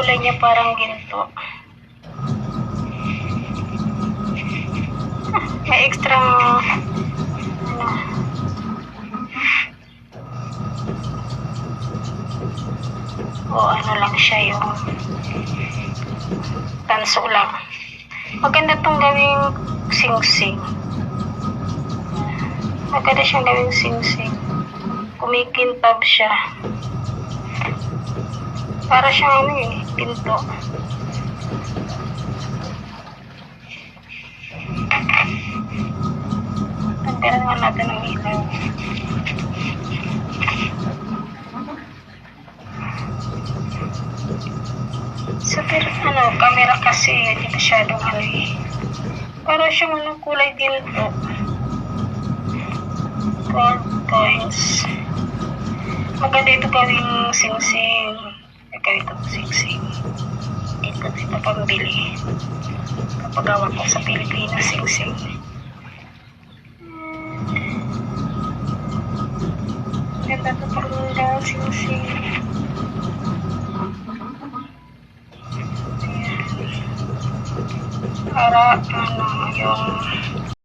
niya parang ginto. May extra ano, o ano lang siya yung tanso lang. Maganda tong gawing sing-sing. Maganda siyang gawing sing-sing. Kumikintab siya. Para siyang ano eh, pinto. Tanggalan nga natin ang ilaw. Sa pero ano, camera kasi hindi masyadong ano eh. Para siyang ano, kulay ginto. Gold coins. Maganda ito gawing sing-sing. Gawin ito sing-sing. Ito ito pambili. Kapagawa ko sa Pilipinas sing-sing. Ganda ito pang sing-sing. para ano yung